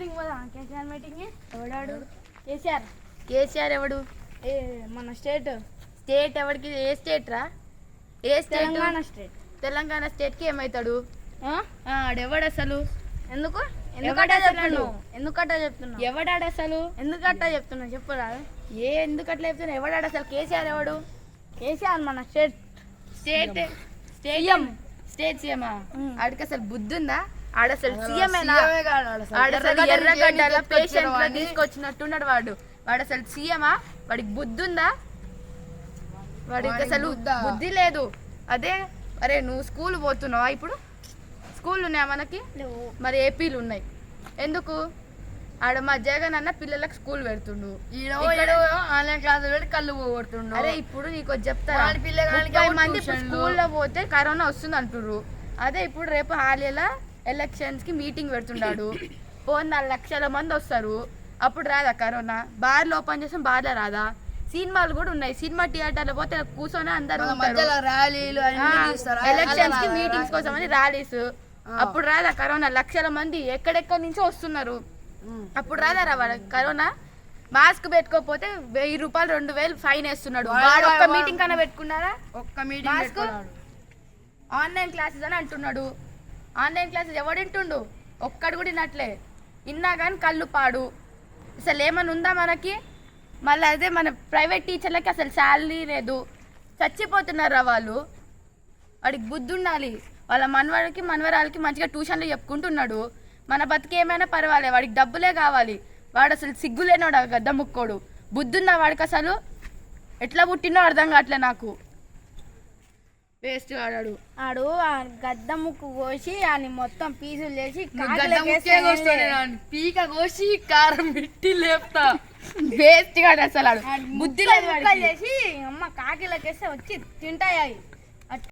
Meeting పోదా KCR meeting ఎవడాడు? కేసీఆర్. కేసీఆర్ ఎవడు? ఏ మన స్టేట్. స్టేట్ ఎవడికి? ఏ స్టేట్ రా? ఏ స్టేట్? తెలంగాణ స్టేట్. తెలంగాణ స్టేట్కి ఏమవుతాడు ఆడెవడు అసలు? ఎందుకు? అసలు? చెప్తున్నావు? ఎందుకట్ట చెప్తున్నావు? ఎవడాడు అసలు? ఎందుకట్ట చెప్తున్నావు? చెప్పురా. ఏ ఎందుకు అట్లా చెప్తున్నా ఎవడాడు అసలు? కేసీఆర్ ఎవడు? కేసీఆర్ మన state. State? State? CM. State um. ఆడికి అసలు బుద్ధి ఉందా ఆడ అసలు సీఎమేనా సీఎమే కాదు ఆడ అసలు. ఆడ అసలు ఎర్రగడ్డలు పేషెంట్ తీసుకొచ్చిన తీసుకొచ్చినట్టున్నాడు వాడు. వాడు అసలు సీఎమా? వాడికి బుద్ధి ఉందా వాడికి అసలు బుద్ధా? లేదు. అదే అరే నువ్వు స్కూల్ పోతున్నావా ఇప్పుడు? స్కూల్ ఉన్నాయా మనకి? మరి ఏపీలు ఉన్నాయి. ఎందుకు? ఆడ మా జగన్ అన్న పిల్లలకు స్కూల్ పెడుతుండు. ఆన్లైన్ క్లాసులు పెట్టి కళ్ళు పోగొడుతుండు అరే ఇప్పుడు నీకు చెప్తారా మంది? స్కూల్లో పోతే కరోనా వస్తుంది అంటుర్రు అదే ఇప్పుడు రేపు హాలియలా ఎలక్షన్స్కి మీటింగ్ పెడుతున్నాడు పోనీ నాలుగు లక్షల మంది వస్తారు. అప్పుడు రాదా కరోనా? బార్లు ఓపెన్ చేసాం బార్లో రాదా? సినిమాలు కూడా ఉన్నాయి. సినిమా థియేటర్లో పోతే కూర్చొని అందరు ర్యాలీలు ఎలక్షన్స్కి మీటింగ్స్ కోసం అని ర్యాలీస్. అప్పుడు రాదా కరోనా? లక్షల మంది ఎక్కడెక్కడి నుంచో వస్తున్నారు. అప్పుడు రాదా రా కరోనా? మాస్క్ పెట్టుకోకపోతే వెయ్యి రూపాయలు రెండు వేలు ఫైన్ వేస్తున్నాడు. వాడు- ఒక్క మీటింగ్ కన్నా పెట్టుకున్నారా ఒక్క మీటింగ్ ఆన్లైన్ క్లాసెస్ అని అంటున్నాడు. ఆన్లైన్ క్లాసెస్ ఎవడింటుండు ఒక్కడు కూడా వినట్లే. ఇన్నా కానీ కళ్ళు పాడు. అసలు ఏమైనా ఉందా మనకి? మళ్ళీ అదే మన ప్రైవేట్ టీచర్లకి అసలు శాలరీ లేదు. చచ్చిపోతున్నారు రా వాళ్ళు. వాడికి బుద్ధి ఉండాలి. వాళ్ళ మనవాడికి మనవరాలకి మంచిగా ట్యూషన్లు చెప్పుకుంటున్నాడు. మన బతికి ఏమైనా పర్వాలేదు వాడికి డబ్బులే కావాలి. వాడు అసలు సిగ్గులేనోడు ఆ గద్ద ముక్కోడు. బుద్ధి ఉన్న వాడికి అసలు? ఎట్లా పుట్టినో అర్థం కావట్లే నాకు. వేస్ట్ ఆడాడు ఆడు ఆ గద్ద ముక్కు కోసి అని మొత్తం పీసులు చేసి. పీక కోసి కారం పెట్టి లేపుతా వేస్ట్ గాడు అసలు బుద్ధి లేదు. చేసి అమ్మ కాకిలోకి వేస్తే వచ్చి తింటాయి